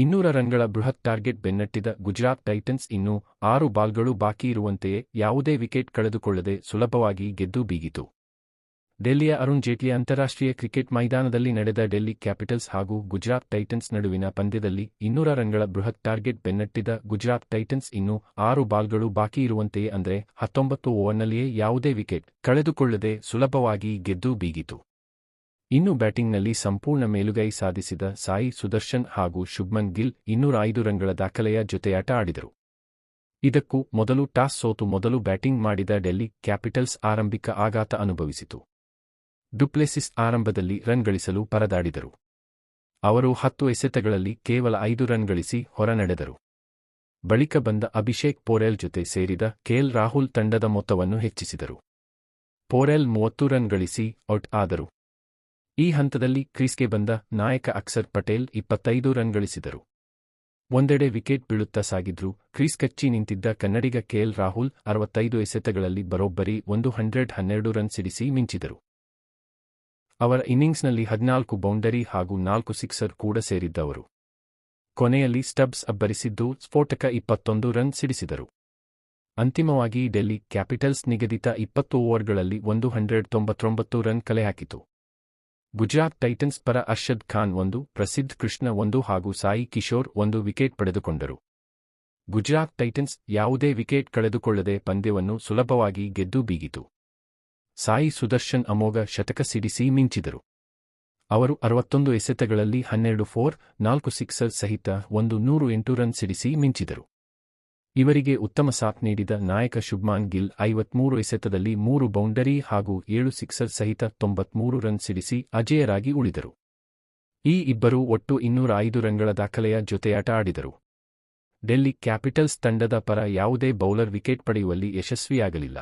ಇನ್ನೂರ ರನ್ಗಳ ಬೃಹತ್ ಟಾರ್ಗೆಟ್ ಬೆನ್ನಟ್ಟಿದ ಗುಜರಾತ್ ಟೈಟನ್ಸ್ ಇನ್ನೂ ಆರು ಬಾಲ್ಗಳು ಬಾಕಿ ಇರುವಂತೆಯೇ ಯಾವುದೇ ವಿಕೆಟ್ ಕಳೆದುಕೊಳ್ಳದೆ ಸುಲಭವಾಗಿ ಗೆದ್ದು ಬೀಗಿತು. ಡೆಲ್ಲಿಯ ಅರುಣ್ ಜೇಟ್ಲಿ ಅಂತಾರಾಷ್ಟ್ರೀಯ ಕ್ರಿಕೆಟ್ ಮೈದಾನದಲ್ಲಿ ನಡೆದ ಡೆಲ್ಲಿ ಕ್ಯಾಪಿಟಲ್ಸ್ ಹಾಗೂ ಗುಜರಾತ್ ಟೈಟನ್ಸ್ ನಡುವಿನ ಪಂದ್ಯದಲ್ಲಿ ಇನ್ನೂರ ರನ್ಗಳ ಬೃಹತ್ ಟಾರ್ಗೆಟ್ ಬೆನ್ನಟ್ಟಿದ ಗುಜರಾತ್ ಟೈಟನ್ಸ್ ಇನ್ನೂ ಆರು ಬಾಲ್ಗಳು ಬಾಕಿ ಇರುವಂತೆಯೇ ಅಂದರೆ ಹತ್ತೊಂಬತ್ತು ಓವರ್ನಲ್ಲಿಯೇ ಯಾವುದೇ ವಿಕೆಟ್ ಕಳೆದುಕೊಳ್ಳದೆ ಸುಲಭವಾಗಿ ಗೆದ್ದು ಬೀಗಿತು. ಇನ್ನು ಬ್ಯಾಟಿಂಗ್ನಲ್ಲಿ ಸಂಪೂರ್ಣ ಮೇಲುಗೈ ಸಾಧಿಸಿದ ಸಾಯಿ ಸುದರ್ಶನ್ ಹಾಗೂ ಶುಭ್ಮನ್ ಗಿಲ್ ಇನ್ನೂರ ಐದು ರನ್ಗಳ ದಾಖಲೆಯ ಜೊತೆಯಾಟ ಆಡಿದರು. ಇದಕ್ಕೂ ಮೊದಲು ಟಾಸ್ ಸೋತು ಮೊದಲು ಬ್ಯಾಟಿಂಗ್ ಮಾಡಿದ ಡೆಲ್ಲಿ ಕ್ಯಾಪಿಟಲ್ಸ್ ಆರಂಭಿಕ ಆಘಾತ ಅನುಭವಿಸಿತು. ಡುಪ್ಲೆಸಿಸ್ ಆರಂಭದಲ್ಲಿ ರನ್ ಗಳಿಸಲು ಪರದಾಡಿದರು. ಅವರು ಹತ್ತು ಎಸೆತಗಳಲ್ಲಿ ಕೇವಲ ಐದು ರನ್ ಗಳಿಸಿ ಹೊರನಡೆದರು. ಬಳಿಕ ಬಂದ ಅಭಿಷೇಕ್ ಪೋರೆಲ್ ಜೊತೆ ಸೇರಿದ ಕೆಎಲ್ ರಾಹುಲ್ ತಂಡದ ಮೊತ್ತವನ್ನು ಹೆಚ್ಚಿಸಿದರು. ಪೋರೆಲ್ ಮೂವತ್ತು ರನ್ ಗಳಿಸಿ ಔಟ್ ಆದರು. ಈ ಹಂತದಲ್ಲಿ ಕ್ರೀಸ್ಗೆ ಬಂದ ನಾಯಕ ಅಕ್ಸರ್ ಪಟೇಲ್ ಇಪ್ಪತ್ತೈದು ರನ್ ಗಳಿಸಿದರು. ಒಂದೆಡೆ ವಿಕೆಟ್ ಬೀಳುತ್ತಾ ಸಾಗಿದ್ರು, ಕ್ರೀಸ್ ಕಚ್ಚಿ ನಿಂತಿದ್ದ ಕನ್ನಡಿಗ ಕೆಎಲ್ ರಾಹುಲ್ ಅರವತ್ತೈದು ಎಸೆತಗಳಲ್ಲಿ ಬರೋಬ್ಬರಿ ಒಂದು ಹಂಡ್ರೆಡ್ ಹನ್ನೆರಡು ರನ್ ಸಿಡಿಸಿ ಮಿಂಚಿದರು. ಅವರ ಇನ್ನಿಂಗ್ಸ್ನಲ್ಲಿ ಹದಿನಾಲ್ಕು ಬೌಂಡರಿ ಹಾಗೂ ನಾಲ್ಕು ಸಿಕ್ಸರ್ ಕೂಡ ಸೇರಿದ್ದವರು. ಕೊನೆಯಲ್ಲಿ ಸ್ಟಬ್ಸ್ ಅಬ್ಬರಿಸಿದ್ದು ಸ್ಫೋಟಕ ಇಪ್ಪತ್ತೊಂದು ರನ್ ಸಿಡಿಸಿದರು. ಅಂತಿಮವಾಗಿ ಡೆಲ್ಲಿ ಕ್ಯಾಪಿಟಲ್ಸ್ ನಿಗದಿತ ಇಪ್ಪತ್ತು ಓವರ್ಗಳಲ್ಲಿ ಒಂದು ಹಂಡ್ರೆಡ್ ತೊಂಬತ್ತೊಂಬತ್ತು ರನ್ ಕಲೆಹಾಕಿತು ಗುಜರಾತ್ ಟೈಟನ್ಸ್ ಪರ ಅರ್ಷದ್ ಖಾನ್ ಒಂದು, ಪ್ರಸಿದ್ಧ ಕೃಷ್ಣ ಒಂದು ಹಾಗೂ ಸಾಯಿ ಕಿಶೋರ್ ಒಂದು ವಿಕೆಟ್ ಪಡೆದುಕೊಂಡರು. ಗುಜರಾತ್ ಟೈಟನ್ಸ್ ಯಾವುದೇ ವಿಕೆಟ್ ಕಳೆದುಕೊಳ್ಳದೆ ಪಂದ್ಯವನ್ನು ಸುಲಭವಾಗಿ ಗೆದ್ದು ಬೀಗಿತು. ಸಾಯಿ ಸುದರ್ಶನ್ ಅಮೋಘ ಶತಕ ಸಿಡಿಸಿ ಮಿಂಚಿದರು. ಅವರು ಅರವತ್ತೊಂದು ಎಸೆತಗಳಲ್ಲಿ ಹನ್ನೆರಡು, ಫೋರ್, ನಾಲ್ಕು ಸಿಕ್ಸರ್ ಸಹಿತ ಒಂದು ನೂರು ಎಂಟು ರನ್ ಸಿಡಿಸಿ ಮಿಂಚಿದರು. ಇವರಿಗೆ ಉತ್ತಮ ಸಾಥ್ ನೀಡಿದ ನಾಯಕ ಶುಭ್ಮಾನ್ ಗಿಲ್ ಐವತ್ಮೂರು ಎಸೆತದಲ್ಲಿ ಮೂರು ಬೌಂಡರಿ ಹಾಗೂ ಏಳು ಸಿಕ್ಸರ್ ಸಹಿತ ತೊಂಬತ್ಮೂರು ರನ್ ಸಿಡಿಸಿ ಅಜೇಯರಾಗಿ ಉಳಿದರು. ಈ ಇಬ್ಬರು ಒಟ್ಟು ಇನ್ನೂರ ಐದು ರನ್ಗಳ ದಾಖಲೆಯ ಜೊತೆಯಾಟ ಆಡಿದರು. ಡೆಲ್ಲಿ ಕ್ಯಾಪಿಟಲ್ಸ್ ತಂಡದ ಪರ ಯಾವುದೇ ಬೌಲರ್ ವಿಕೆಟ್ ಪಡೆಯುವಲ್ಲಿ ಯಶಸ್ವಿಯಾಗಲಿಲ್ಲ.